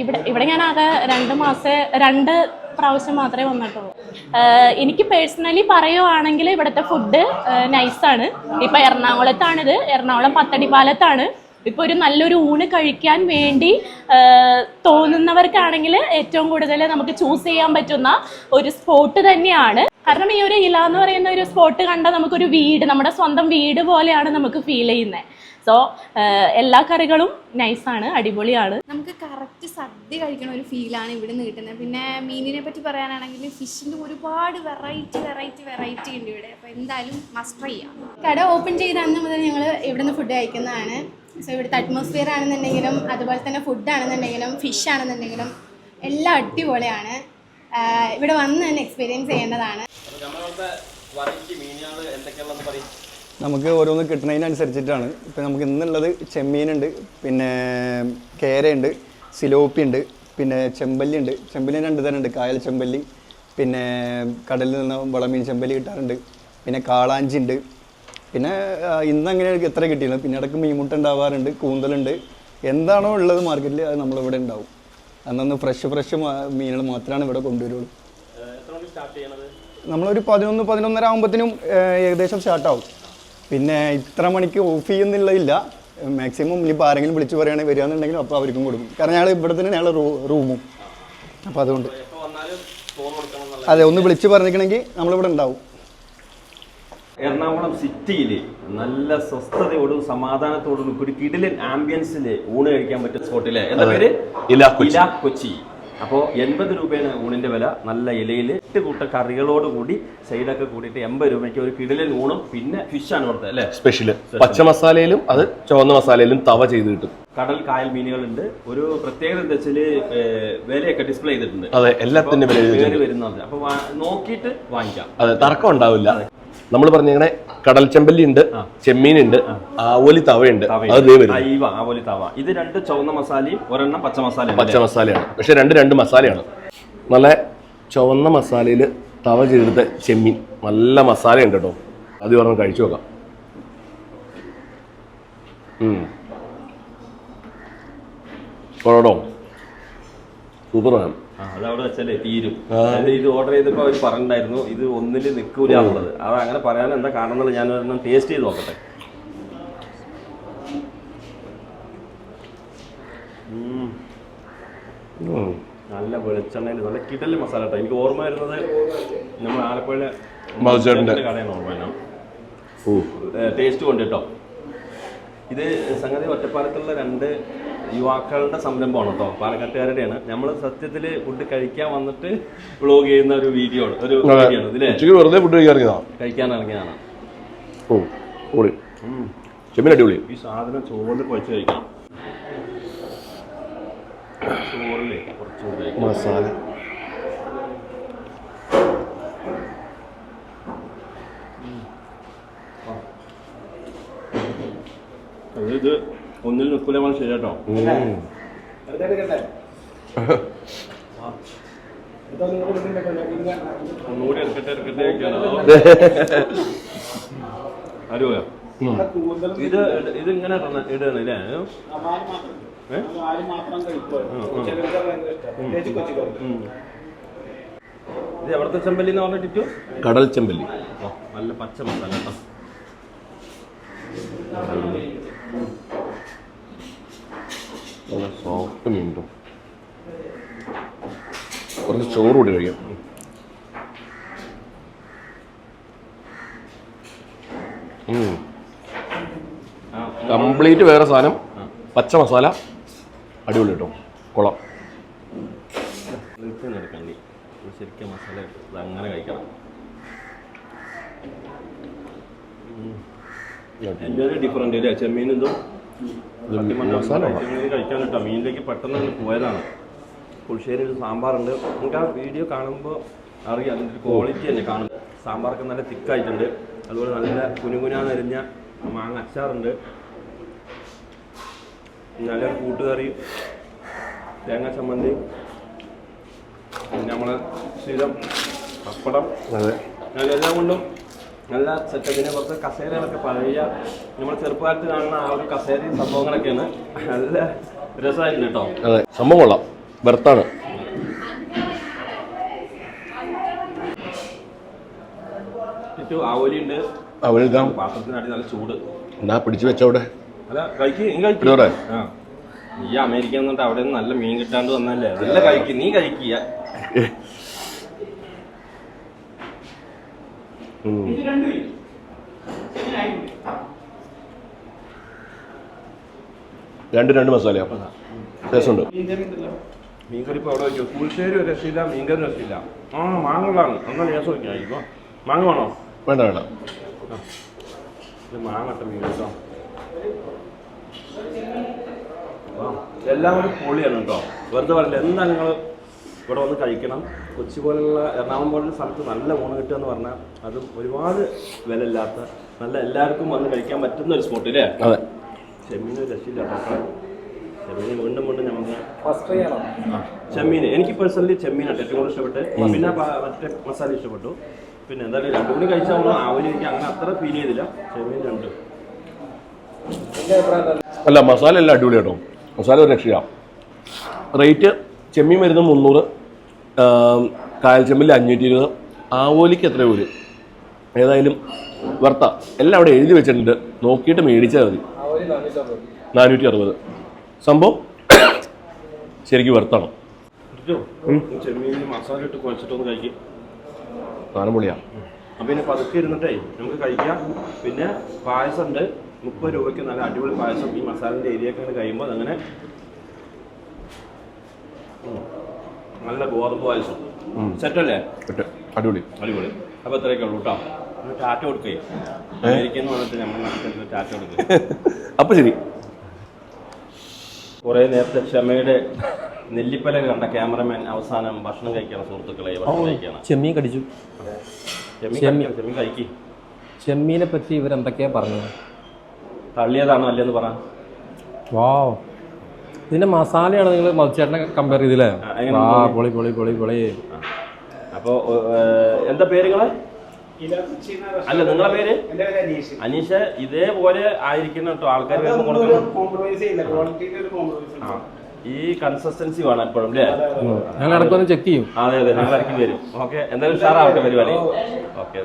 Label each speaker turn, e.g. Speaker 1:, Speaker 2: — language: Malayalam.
Speaker 1: ഇവിടെ ഇവിടെ ഞാൻ ആകെ രണ്ട് മാസം രണ്ട് പ്രാവശ്യം മാത്രമേ വന്നിട്ടുള്ളൂ. എനിക്ക് പേഴ്സണലി പറയുവാണെങ്കിൽ ഇവിടുത്തെ ഫുഡ് നൈസാണ് ഇപ്പം എറണാകുളത്താണിത്. എറണാകുളം പത്തടിപ്പാലത്താണ്. ഇപ്പോൾ ഒരു നല്ലൊരു ഊണ് കഴിക്കാൻ വേണ്ടി തോന്നുന്നവർക്കാണെങ്കിൽ ഏറ്റവും കൂടുതൽ നമുക്ക് ചൂസ് ചെയ്യാൻ പറ്റുന്ന ഒരു സ്പോട്ട് തന്നെയാണ്. കാരണം ഈ ഒരു ഇല എന്ന് പറയുന്ന ഒരു സ്പോട്ട് കണ്ടാൽ നമുക്കൊരു വീട് നമ്മുടെ സ്വന്തം വീട് പോലെയാണ് നമുക്ക് ഫീൽ ചെയ്യുന്നത് സോ എല്ലാ കറികളും നൈസാണ് അടിപൊളിയാണ്.
Speaker 2: നമുക്ക് കറക്റ്റ് സദ്യ കഴിക്കണ ഒരു ഫീലാണ് ഇവിടെ നിന്ന് കിട്ടുന്നത്. പിന്നെ മീനിനെ പറ്റി പറയാനാണെങ്കിൽ ഫിഷിന്റെ ഒരുപാട് വെറൈറ്റി വെറൈറ്റി വെറൈറ്റി ഉണ്ട് ഇവിടെ. അപ്പോൾ എന്തായാലും മസ്റ്റ് ട്രൈ ചെയ്യാം.
Speaker 3: കട ഓപ്പൺ ചെയ്ത അന്ന് മുതൽ ഞങ്ങൾ ഇവിടുന്ന് ഫുഡ് കഴിക്കുന്നതാണ്. സോ ഇവിടുത്തെ അറ്റ്മോസ്ഫിയർ ആണെന്നുണ്ടെങ്കിലും അതുപോലെ തന്നെ ഫുഡ് ആണെന്നുണ്ടെങ്കിലും ഫിഷ് ആണെന്നുണ്ടെങ്കിലും എല്ലാം അടിപൊളിയാണ്. ഇവിടെ വന്ന് തന്നെ എക്സ്പീരിയൻസ് ചെയ്യേണ്ടതാണ്.
Speaker 4: നമുക്ക് ഓരോന്ന് കിട്ടുന്നതിനനുസരിച്ചിട്ടാണ്. ഇപ്പം നമുക്ക് ഇന്നുള്ളത് ചെമ്മീനുണ്ട് പിന്നെ കേരയുണ്ട് സിലോപ്പി ഉണ്ട് പിന്നെ ചെമ്പല്ലി ഉണ്ട് ചെമ്പല്ലി രണ്ട് തരം ഉണ്ട് കായൽ ചെമ്പല്ലി പിന്നെ കടലിൽ നിന്ന് വളമീൻ ചെമ്പല്ലി കിട്ടാറുണ്ട്. പിന്നെ കാളാഞ്ചി ഉണ്ട് പിന്നെ ഇന്നങ്ങനെ ഇന്ന് അങ്ങനെ എത്ര കിട്ടിയില്ല പിന്നെ ഇടയ്ക്ക് മീൻമുട്ട ഉണ്ടാവാറുണ്ട് കൂന്തലുണ്ട്. എന്താണോ ഉള്ളത് മാർക്കറ്റിൽ അത് നമ്മളിവിടെ ഉണ്ടാവും. അന്നന്ന് ഫ്രഷ് ഫ്രഷ് മീനുകൾ മാത്രമാണ് ഇവിടെ കൊണ്ടുവരുള്ളൂ. നമ്മളൊരു പതിനൊന്ന് പതിനൊന്നര ആകുമ്പോഴത്തേനും ഏകദേശം സ്റ്റാർട്ടാവും. പിന്നെ ഇത്ര മണിക്ക് ഓഫ് ചെയ്യുന്നുള്ളതില്ല. മാക്സിമം ഇനിയിപ്പോൾ ആരെങ്കിലും വിളിച്ച് പറയുകയാണെങ്കിൽ വരികയാണെന്നുണ്ടെങ്കിൽ അപ്പോൾ അവർക്കും കൊടുക്കും. കാരണം ഞങ്ങൾ ഇവിടെ തന്നെ ഞങ്ങൾ റൂമും. അപ്പോൾ അതുകൊണ്ട്. അതെ ഒന്ന് വിളിച്ച് പറഞ്ഞിരിക്കണമെങ്കിൽ നമ്മളിവിടെ ഉണ്ടാവും.
Speaker 5: എറണാകുളം സിറ്റിയിൽ നല്ല സ്വസ്ഥതയോടും സമാധാനത്തോടും ഒരു കിടിലൻ ആംബിയൻസിൽ ഊണ് കഴിക്കാൻ പറ്റുന്ന സ്പോട്ടിലെ എന്താ പേര്?
Speaker 6: ഇലാ കൊച്ചി.
Speaker 5: അപ്പോൾ എൺപത് രൂപയാണ് ഊണിന്റെ വില നല്ല ഇലയിൽ എട്ട് കൂട്ട കറികളോട് കൂടി സൈഡൊക്കെ കൂടിയിട്ട് എൺപത് രൂപയ്ക്ക് ഒരു കിടിലൻ ഊണും പിന്നെ ഫിഷാണ് കൊടുത്തത് അല്ലേ?
Speaker 6: സ്പെഷ്യൽ പച്ചമസാലയിലും അത് ചുവന്ന മസാലയിലും തവ ചെയ്ത് കിട്ടും.
Speaker 5: കടൽ കായൽ മീനുകളുണ്ട്. ഒരു പ്രത്യേകത എന്താ വെച്ചാൽ വിലയൊക്കെ ഡിസ്പ്ലേ ചെയ്തിട്ടുണ്ട്.
Speaker 6: അതെ എല്ലാത്തിന്റെ വില വരുന്നുണ്ട്
Speaker 5: പേര് വരുന്നത്. അപ്പൊ നോക്കിയിട്ട് വാങ്ങിക്കാം.
Speaker 6: അതെ തർക്കം ഉണ്ടാവില്ല. നമ്മൾ പറഞ്ഞിങ്ങനെ കടൽ ചെമ്പല്ലി ഉണ്ട് ചെമ്മീൻ ഉണ്ട് ആവോലി തവയുണ്ട്. അത്
Speaker 5: ആവോലി തവ. ഇത് രണ്ട് ചുവന്ന മസാലയും ഒരെണ്ണം പച്ച പച്ചമസാലയാണ്
Speaker 6: പച്ച മസാലയാണ് പക്ഷെ രണ്ട് രണ്ട് മസാലയാണ്. നല്ല ചുവന്ന മസാലയിൽ തവ ചെയ്തെടുത്ത ചെമ്മീൻ. നല്ല മസാലയുണ്ട് കേട്ടോ. അത് പറഞ്ഞ് കഴിച്ചു നോക്കാം. ഉം. കൊള്ളാടോ സൂപ്പറാണ്.
Speaker 5: അതവിടെ വെച്ചല്ലേ തീരും. അതായത് ഇത് ഓർഡർ ചെയ്തപ്പോൾ അവർ പറഞ്ഞിട്ടുണ്ടായിരുന്നു ഇത് ഒന്നിൽ നിൽക്കൂല എന്നുള്ളത്. അത് അങ്ങനെ പറയാൻ എന്താ കാരണം എന്നുള്ളത് ഞാൻ ഒരെണ്ണം ടേസ്റ്റ് ചെയ്ത് നോക്കട്ടെ. നല്ല വെളിച്ചെണ്ണയിൽ നല്ല കിടൽ മസാല കേട്ടോ എനിക്ക് ഓർമ്മ വരുന്നത് നമ്മൾ ആലപ്പുഴയിലെ. കടയാണ് ഓർമ്മ ടേസ്റ്റ് കൊണ്ട് കേട്ടോ ഇത് സംഗതി ഒറ്റപ്പാലത്തുള്ള രണ്ട് യുവാക്കളുടെ സംരംഭമാണ് കേട്ടോ പാലക്കാട്ടുകാരുടെയാണ്. നമ്മൾ സത്യത്തിൽ ഫുഡ് കഴിക്കാൻ വന്നിട്ട് വ്ളോഗ് ചെയ്യുന്ന ഒരു വീഡിയോ ആണ് ഒരു വീഡിയോ ആണ് ഇതിലെ
Speaker 6: ഉച്ചയ്ക്ക് വെറുതെ ഫുഡ് കഴിക്കാൻ ഇറങ്ങിയതാ
Speaker 5: കഴിക്കാൻ ഇറങ്ങിയതാണ്
Speaker 6: ഓ പൊളി ചെമ്മീൻ അടിപൊളി.
Speaker 5: ഈ സാധനം ചോറിൽ കുഴച്ച് കഴിക്കണം ചോറിൽ കുറച്ചുകൂടി
Speaker 6: മസാല.
Speaker 5: ഇത് ഒന്നിൽ നിൽക്കൂല ശരി കേട്ടോ. ഒന്നുകൂടി ഇത് ഇത് ഇങ്ങനെ ഇടണം- ഇല്ലേ. ഇത് എവിടുത്തെ ചെമ്പല്ലി എന്ന് പറഞ്ഞിട്ടു
Speaker 6: കടൽ ചെമ്പല്ലി.
Speaker 5: നല്ല പച്ച മസാല കേട്ടോ.
Speaker 6: നല്ല സോഫ്റ്റ് മീൻ കേട്ടോ കുറച്ച് ചോറ് കൂടി കഴിക്കാം. കംപ്ലീറ്റ് വേറെ സാധനം. പച്ച മസാല. അടിപൊളി കേട്ടോ.
Speaker 5: കുളം ശരിക്കും മസാല അങ്ങനെ കഴിക്കണം. അല്ലേ ചെമ്മീൻ ഇതും കിട്ടാം. മീനിലേക്ക് പെട്ടെന്ന് പോയതാണ്. പുളിശ്ശേരി ഒരു സാമ്പാറുണ്ട്. നമുക്ക് ആ വീഡിയോ കാണുമ്പോൾ അറിയാം. അതിന്റെ ഒരു ക്വാളിറ്റി തന്നെ കാണും. സാമ്പാറൊക്കെ നല്ല തിക്കായിട്ടുണ്ട്. അതുപോലെ നല്ല കുനുകുനാന്നരിഞ്ഞ മാങ്ങ അച്ചാറുണ്ട്. നല്ലൊരു കൂട്ടുകറി തേങ്ങ ചമ്മന്തി പിന്നെ നമ്മളെ സ്ഥിരം പപ്പടം.
Speaker 6: അതെ.
Speaker 5: നല്ല കൊണ്ടും നല്ല സെറ്റപ്പിനെ കുറച്ച് കസേരകളൊക്കെ പഴയ നമ്മൾ ചെറുപ്പകാലത്ത് കാണുന്ന ആ ഒരു കസേരയും സംഭവങ്ങളൊക്കെയാണ്. നല്ല രസമായിട്ടുണ്ട് കേട്ടോ.
Speaker 6: അതെ. സംഭവം കൊള്ളാം. വെർത്താണ്
Speaker 5: ചുറ്റും ആവോലി ഉണ്ട് പാത്രത്തിനടി നല്ല ചൂട്.
Speaker 6: എന്നാ പിടിച്ചു വെച്ചവിടെ
Speaker 5: അല്ല കഴിക്ക്? ആ. നീ അമേരിക്ക എന്നിട്ട് അവിടെ നിന്ന് നല്ല മീൻ കിട്ടാണ്ട് വന്നല്ലേ? നല്ല കഴിക്കും നീ കഴിക്കുക
Speaker 6: രണ്ട് രണ്ട് മസാല രസമുണ്ട്.
Speaker 5: മീൻകറി ഇപ്പോൾ അവിടെ വെച്ചു? പുളിശ്ശേരി ഒരു രസമില്ല മീൻകറി രസമില്ല. ആ മാങ്ങകളാണ് എന്നാൽ രസം ചോദിക്കാം മാങ്ങ വേണോ?
Speaker 6: വേണ്ട വേണ്ട.
Speaker 5: ഇത് മാങ്ങട്ട മീൻ കേട്ടോ. ആ, എല്ലാം കൂടി പൊളിയാണ് കേട്ടോ. വെറുതെ പറയില്ല എന്താ നിങ്ങൾ ഇവിടെ വന്ന് കഴിക്കണം. കൊച്ചി പോലെയുള്ള എറണാകുളം പോലുള്ള സ്ഥലത്ത് നല്ല ഊണ് കിട്ടുക എന്ന് പറഞ്ഞാൽ അതും ഒരുപാട് വില ഇല്ലാത്ത നല്ല എല്ലാവർക്കും വന്ന് കഴിക്കാൻ പറ്റുന്ന ഒരു സ്പോട്ട് അല്ലേ
Speaker 6: അതെ.
Speaker 5: ചെമ്മീൻ ഒരു രക്ഷയില്ല ചെമ്മീന് ചെമ്മീൻ വീണ്ടും വീണ്ടും ഞമ്മക്ക് ആ, ചെമ്മീൻ എനിക്ക് പേഴ്സണലി ചെമ്മീനാണ് ഏറ്റവും കൂടുതൽ ഇഷ്ടപ്പെട്ട് പിന്നെ മറ്റേ മസാല ഇഷ്ടപ്പെട്ടു. പിന്നെ എന്തായാലും രണ്ടു കൂടി കഴിച്ചാൽ ആ ഒരു എനിക്ക് അങ്ങനെ അത്ര ഫീൽ ചെയ്തില്ല. ചെമ്മീൻ രണ്ട്.
Speaker 6: അല്ല മസാല എല്ലാം അടിപൊളി കേട്ടോ മസാല ഒരു രക്ഷയാണ് റേറ്റ് ചെമ്മീൻ മരുന്ന് മുന്നൂറ് കായൽ ചെമ്മിൽ അഞ്ഞൂറ്റി ഇരുപത് ആവോലിക്ക് എത്ര ഒരു? ഏതായാലും വർത്ത എല്ലാം അവിടെ എഴുതി വെച്ചിട്ടുണ്ട്. നോക്കിയിട്ട് മേടിച്ചാൽ മതി. നാനൂറ്റി അറുപത് സംഭവം ശരിക്കും വർത്താണ്?
Speaker 5: മസാല ഇട്ട് കുഴച്ചിട്ടൊന്ന് കഴിക്കും.
Speaker 6: സാധനം പൊളിയാണ്
Speaker 5: അപ്പം പിന്നെ പതുക്കെ ഇരുന്നിട്ടേ നമുക്ക് കഴിക്കാം. പിന്നെ പായസം ഉണ്ട് മുപ്പത് രൂപയ്ക്ക് നല്ല അടിപൊളി പായസം ഈ മസാലിന്റെ ഏരിയയൊക്കെ കഴിയുമ്പോൾ അങ്ങനെ. നല്ല ഗോതമ്പ് പായസം. സെറ്റല്ലേ?
Speaker 6: അടിപൊളി.
Speaker 5: അടിപൊളി. അപ്പോൾ ഇത്രയൊക്കെ ഉള്ളൂ കേട്ടോ ടാറ്റ കൊടുക്കേ. അമേരിക്കന്ന് വന്നിട്ട് നമ്മൾ നാട്ടിൽ ടാറ്റ കൊടുക്കുക
Speaker 6: അപ്പൊ ശരി.
Speaker 5: കുറേ നേരത്തെ ക്ഷമയുടെ നെല്ലിപ്പല കണ്ട ക്യാമറമാൻ അവസാനം ഭക്ഷണം കഴിക്കണം സുഹൃത്തുക്കളെ. ഭക്ഷണം കഴിക്കണം.
Speaker 7: ചെമ്മീൻ കടിച്ചു.
Speaker 5: ചെമ്മീൻ കഴിക്കാം.
Speaker 7: ചെമ്മീനെ പറ്റി ഇവരെന്തൊക്കെയാ പറഞ്ഞത്?
Speaker 5: തള്ളിയതാണോ അല്ലെന്ന് പറ.
Speaker 7: വാവ് ഇതിന്റെ മസാലയാണ് നിങ്ങൾ മധുചേട്ടനെ കമ്പയർ ചെയ്തില്ലേ?
Speaker 5: ആ?
Speaker 7: പൊളി പൊളി പൊളി പൊളി.
Speaker 5: അപ്പോൾ എന്താ പേരുകൾ അല്ല നിങ്ങളെ പേര്? അനീഷ്. ഇതേപോലെ ആയിരിക്കണം കേട്ടോ ആൾക്കാർ. ഈ കൺസിസ്റ്റൻസി വേണം എപ്പോഴും അല്ലേ
Speaker 7: ഞങ്ങൾ ഇടയ്ക്കൊന്ന് ചെക്ക് ചെയ്യും.
Speaker 5: അതെ അതെ ഞങ്ങൾ ഇറക്കി വരും. ഓക്കെ എന്തായാലും ഉഷാറാവട്ടെ പരിപാടി. ഓക്കെ